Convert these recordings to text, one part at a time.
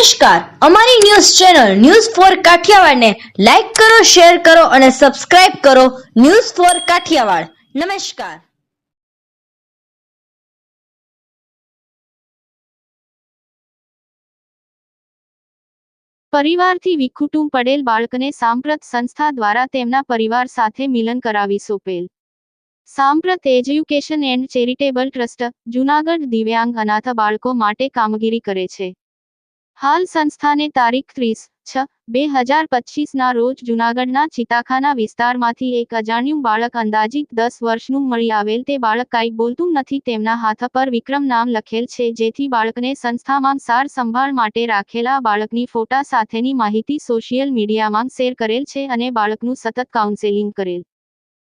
નમસ્કાર. અમારી news channel news four કાઠિયાવાડને લાઈક કરો, શેર કરો અને સબસ્ક્રાઇબ કરો ન્યૂઝ ફોર કાઠિયાવાડ. નમસ્કાર. પરિવારથી વિખૂટું પડેલ બાળકને સાંપ્રત સંસ્થા દ્વારા તેમના પરિવાર સાથે મિલન કરાવી સોંપેલ. Samprat education and charitable trust Junagadh દિવ્યાંગ અનાથ બાળકો માટે કામગીરી કરે છે. હાલ સંસ્થાને તારીખ ત્રીસ છ બે હજાર પચીસના રોજ જૂનાગઢના ચિતાખાના વિસ્તારમાંથી એક અજાણ્યું બાળક અંદાજિત દસ વર્ષનું મળી આવેલ તે બાળક કાંઈ બોલતું નથી તેમના હાથ પર વિક્રમ નામ લખેલ છે જેથી બાળકને સંસ્થામાં સાર સંભાળ માટે રાખેલા બાળકની ફોટા સાથેની માહિતી સોશિયલ મીડિયામાં શેર કરેલ છે અને બાળકનું સતત કાઉન્સેલિંગ કરેલ.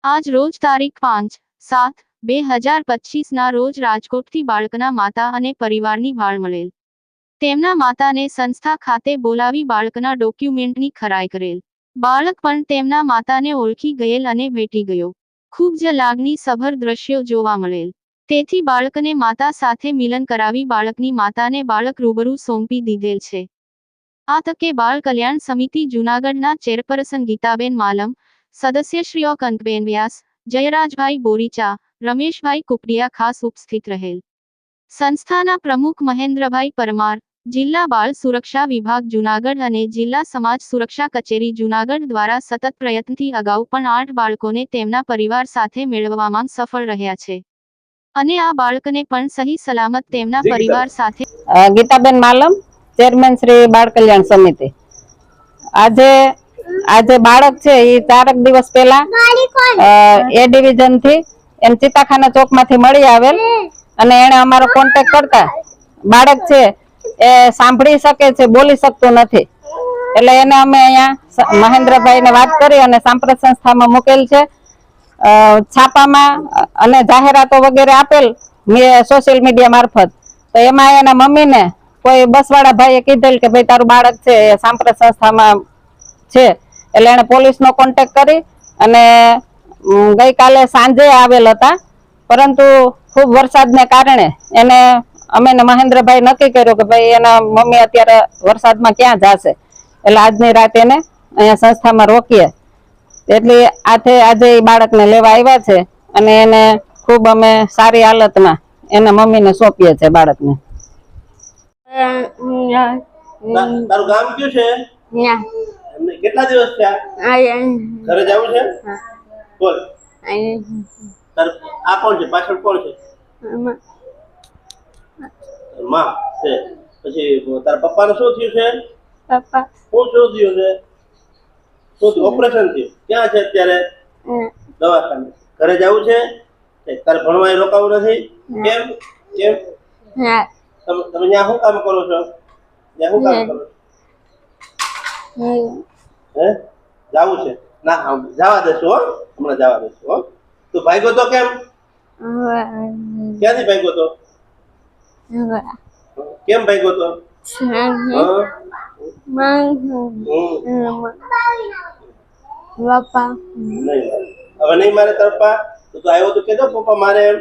આજ રોજ તારીખ પાંચ સાત બે હજાર પચીસના રોજ રાજકોટથી બાળકના માતા અને પરિવારની ભાળ મળેલ. તેમના માતાને સંસ્થા ખાતે બોલાવી બાળકના ડોક્યુમેન્ટની ખરાઈ કરેલ. બાળક પણ તેમના માતાને ઓળખી ગયેલ અને ભેટી ગયો. ખૂબ જ લાગણી સભર દ્રશ્યો જોવા મળેલ. તેથી બાળકને માતા સાથે મિલન કરાવી બાળકની માતાને બાળક રૂબરૂ સોંપી દીધેલ છે. આ તકે બાળ કલ્યાણ સમિતિ જૂનાગઢના ચેરપર્સન ગીતાબેન માલમ, સદસ્યશ્રીઓ કંકબેન વ્યાસ, જયરાજભાઈ બોરીચા, રમેશભાઈ કુકડિયા ખાસ ઉપસ્થિત રહેલ. સંસ્થાના પ્રમુખ મહેન્દ્રભાઈ પરમાર જિલ્લા બાળ સુરક્ષા વિભાગ જૂનાગઢ અને જિલ્લા સમાજ સુરક્ષા કચેરી જૂનાગઢ દ્વારા સતત પ્રયત્નથી અગાઉ પણ આઠ બાળકોને તેમના પરિવાર સાથે મેળવવામાં સફળ રહ્યા છે. અને આ બાળકને પણ સહી સલામત તેમના પરિવાર સાથે ગીતાબેન માલમ ચેરમેન શ્રી બાળ કલ્યાણ સમિતિ. આજે આજે બાળક છે એ ચારક દિવસ પહેલા એ ડિવિઝનથી એમ ચિતાખાના ચોકમાંથી મળી આવેલ. અને એને અમારો કોન્ટેક્ટ કરતા. બાળક છે એ સાંભળી શકે છે, બોલી શકતું નથી. એટલે એને અમે અહીંયા મહેન્દ્રભાઈ ને વાત કરી અને સાંપ્રત સંસ્થામાં મૂકેલ છે. છાપામાં અને જાહેરાતો વગેરે આપેલ સોશિયલ મીડિયા મારફત. તો એમાં એના મમ્મીને કોઈ બસવાળા ભાઈએ કીધેલ કે ભાઈ, તારું બાળક છે, એ સાંપ્રત સંસ્થામાં છે. એટલે એને પોલીસનો કોન્ટેક કરી અને ગઈકાલે સાંજે આવેલ હતા. પરંતુ ખૂબ વરસાદને કારણે એને અમે ને મહેન્દ્રભાઈ નક્કી કર્યું કે ભાઈ એના મમ્મી અત્યારે વરસાદમાં ક્યાં જાશે. એટલે આજની રાત એને અહીંયા સંસ્થામાં રોકીએ. એટલે આથે આજે એ બાળકને લેવા આવ્યા છે અને એને ખૂબ અમે સારી હાલતમાં એના મમ્મીને સોંપીએ છે બાળકને. તારું ગામ કયું છે? કેટલા દિવસ થયા? ઘરે જવું છે? બોલ. આ કોણ છે? પાછળ કોણ છે? માં છે. પછી તારા પપ્પાને શું થયું છે? પપ્પા. શું શું થયું છે? શું થયું? ઓપરેશન થયું. ક્યાં છે અત્યારે? દવાખાને. ઘરે જવું છે? તારે ભણવા રોકાવું નથી? કેમ? કેમ? તમે તમે ત્યાં શું કામ કરો છો? ત્યાં શું કામ કરો છો? હે? જાવું છે. ના જવા દેશું હો. હમણાં જવા દેશું હો. તું ભાગ્યો તો કેમ? ક્યાંથી ભાગ્યો તો? કેમ ભાગ્યો તો હા? હમ. પપ્પા નહીં હવે નહીં મારે તરફા તો તું આવ્યો તો કેજો પપ્પા મારે એમ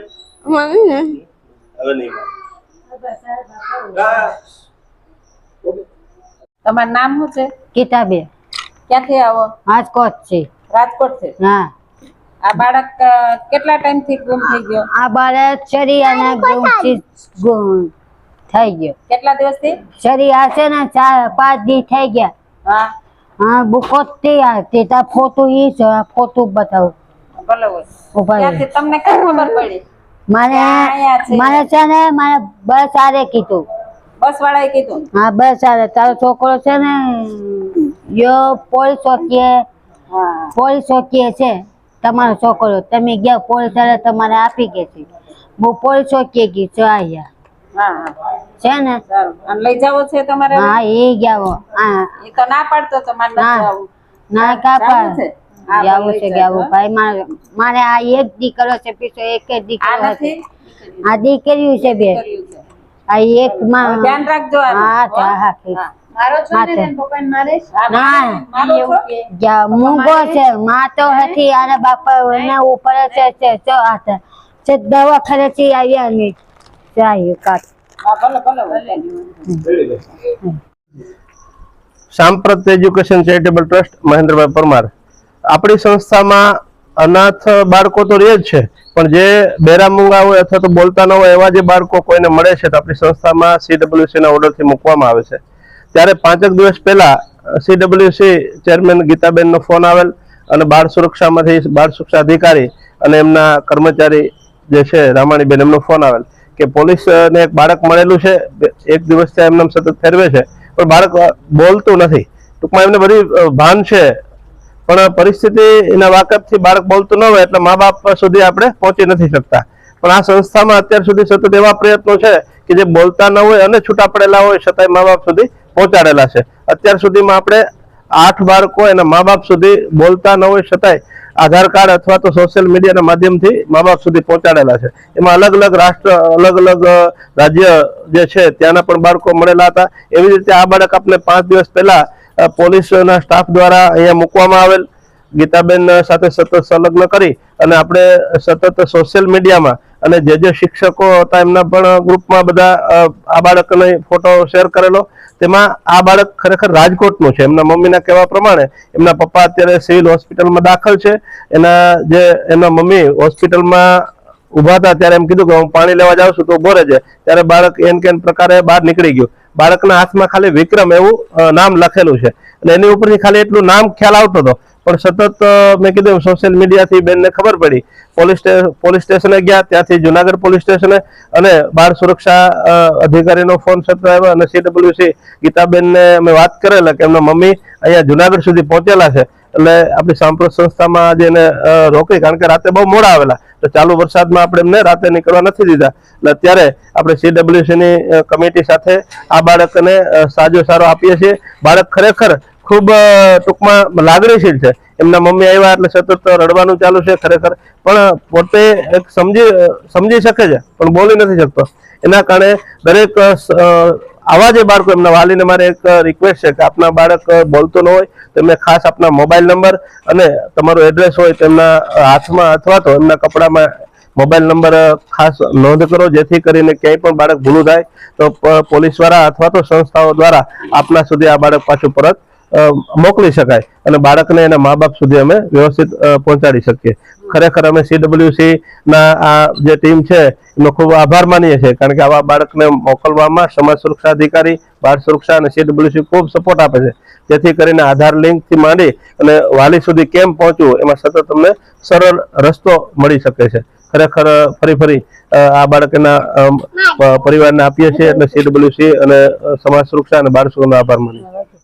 હવે નહીં મારે તમારું નામ શું છે ગીતાબેન ક્યાંથી આવો રાજકોટ છે રાજકોટ છે હા આ બાળક કેટલા ટાઈમથી ગુમ થઈ ગયો? આ બાળક ચરી અને ગુમથી ગુમ થઈ ગયો. કેટલા દિવસથી? ચરી આસે છે ને ચાર પાંચ દી થઈ ગયા. હા. હા બુકોતી આવતી તા ફોટો ઈ છે આ ફોટો બતાવું. ભલે હોય. ઊભા તમને કઈ ખબર પડી? મારે મારે છે ને મારે બસ આરે કીધું. બસ વાળાએ કીધું? હા બસ આરે તારો છોકરો છે ને યો પોલીસ ચોકીએ હા. પોલીસ ચોકીએ છે. તમારો છોકરો તમે ગયા પોલીસવાળા તમારે આપી ગયા છે. બહુ પોલીસ ચોકીએ ગઈ છું અહીંયા. હા હા. છે ને? લઈ જાવો છે તમારે? હા એ ગયા હા. એ તો ના પાડતો તો મારે ના. જવું. ના જાવું કાપા જાવું છે. જાવું હો. ભાઈ મારે મારે આ એક દીકરો છે પીછો એક જ દીકરો છે આ દીકરીઓ છે બે. આ એક માં ધ્યાન રાખજો હા હા. હા હા હા. મારો છો હા, ને તે. એને પપ્પાને મારે હા, ના. મારો છો? જા મૂંગો છે માં હતી અને બાપા એને ઉપર છે છે તો આ છે દવાખાનેથી આવ્યા ને ચાલ્યું કાટ હા, ભલે ભલે ભલે Samprat education charitable trust Mahendrabhai Parmar આપણી સંસ્થામાં અનાથ બાળકો તો રહે જ છે પણ જે બેરામુંગા હોય અથવા તો બોલતા ન હોય એવા જે બાળકો કોઈને મળે છે તો આપણી સંસ્થામાં સીડબ્લ્યુસી ના ઓર્ડરથી મૂકવામાં આવે છે ત્યારે પાંચેક દિવસ પહેલા સીડબ્લ્યુસી ચેરમેન ગીતાબેનનો ફોન આવેલ અને બાળ સુરક્ષામાંથી બાળ સુરક્ષા અધિકારી અને એમના કર્મચારી જે છે, રામાણીબેન, એમનો ફોન આવેલ કે પોલીસને એક બાળક મળેલું છે, એક દિવસથી એમને સતત ફેરવે છે. પણ બાળક બોલતું નથી. ટૂંકમાં એમને બધી ભાન છે. પણ પરિસ્થિતિ એના વાકફથી બાળક બોલતું ન હોય એટલે મા બાપ સુધી આપણે પહોંચી નથી શકતા. પણ આ સંસ્થામાં અત્યાર સુધી સતત એવા પ્રયત્નો છે કે જે બોલતા ન હોય અને છૂટા પડેલા હોય છતાંય મા બાપ સુધી પહોંચાડેલા છે. અત્યાર સુધીમાં આપણે આઠ બાળકો એના મા બાપ સુધી બોલતા ન હોય છતાંય આધાર કાર્ડ અથવા તો સોશિયલ મીડિયાના માધ્યમથી મા બાપ સુધી પહોંચાડેલા છે. એમાં અલગ અલગ રાષ્ટ્ર, અલગ અલગ રાજ્ય જે છે ત્યાંના પણ બાળકો મળેલા હતા. એવી રીતે આ બાળક આપણે પાંચ દિવસ પહેલા પોલીસના સ્ટાફ દ્વારા અહીંયા મૂકવામાં આવેલ. ગીતાબેન સાથે સતત સંલગ્ન કરી અને આપણે સતત સોશિયલ મીડિયામાં અને જે જે શિક્ષકો હતા એમના પણ ગ્રુપમાં બધા આ બાળકનો ફોટો શેર કરેલો. તેમાં આ બાળક ખરેખર રાજકોટનું છે. એમના મમ્મીના કહેવા પ્રમાણે એમના પપ્પા અત્યારે સિવિલ હોસ્પિટલમાં દાખલ છે. એના જે એમના મમ્મી હોસ્પિટલમાં ઊભા હતા ત્યારે એમ કીધું કે હું પાણી લેવા જાઉં છું તો બોરે છે ત્યારે બાળક એન કેન પ્રકારે બહાર નીકળી ગયું. બાળકના હાથમાં ખાલી વિક્રમ એવું નામ લખેલું છે. અને એની ઉપરથી ખાલી એટલું નામ ખ્યાલ આવતો હતો. પણ સતત મેં કીધું સોશિયલ મીડિયાથી બેનને ખબર પડી. પોલીસ પોલીસ સ્ટેશને ગયા, ત્યાંથી જુનાગઢ પોલીસ સ્ટેશને અને બાળ સુરક્ષા અધિકારીનો ફોન સત્ર આવ્યો અને સીડબ્લ્યુસી ગીતાબેનને અમે વાત કરેલા કે એમના મમ્મી અહીંયા જુનાગઢ સુધી પહોંચેલા છે. એટલે આપણી સાંપ્રત સંસ્થામાં આજે એને રોકી કારણ કે રાતે બહુ મોડા આવેલા. તો ચાલુ વરસાદમાં આપણે એમને રાતે નીકળવા નથી દીધા. એટલે અત્યારે આપણે સીડબ્લ્યુસીની કમિટી સાથે આ બાળકને સાજો સારો આપીએ છીએ. બાળક ખરેખર ખૂબ ટૂંકમાં લાગણીશીલ છે. એમના મમ્મી આવ્યા એટલે સતત રડવાનું ચાલુ છે ખરેખર. પણ પોતે એક સમજી સમજી શકે છે, પણ બોલી નથી શકતો. એના કારણે દરેક આવા જે બાળકો એમના વાલીને મારે એક રિક્વેસ્ટ છે કે આપના બાળક બોલતો ન હોય તો એમને ખાસ આપના મોબાઈલ નંબર અને તમારું એડ્રેસ હોય તેમના હાથમાં અથવા તો એમના કપડામાં મોબાઈલ નંબર ખાસ નોંધ કરો, જેથી કરીને ક્યાંય પણ બાળક ભૂલું થાય તો પોલીસ દ્વારા અથવા તો સંસ્થાઓ દ્વારા આપના સુધી આ બાળક પાછું પરત મોકલી શકાય અને બાળકને એના મા બાપ સુધી અમે વ્યવસ્થિત પહોંચાડી શકીએ. ખરેખર અમે સીડબ્લ્યુસી ના આ જે ટીમ છે, એનો ખૂબ આભાર માનીએ છીએ, કારણ કે આવા બાળકને મોકલવામાં સમાજ સુરક્ષા અધિકારી, બાળ સુરક્ષા અને સીડબ્લ્યુસી ખૂબ સપોર્ટ આપે છે. જેથી કરીને આધાર લિંકથી માંડી અને વાલી સુધી કેમ પહોંચવું એમાં સતત તમને સરળ રસ્તો મળી શકે છે. ખરેખર ફરી ફરી આ બાળકના પરિવારને આપીએ છીએ એટલે સીડબ્લ્યુસી અને સમાજ સુરક્ષા અને બાળ સુરક્ષાનો આભાર માનીએ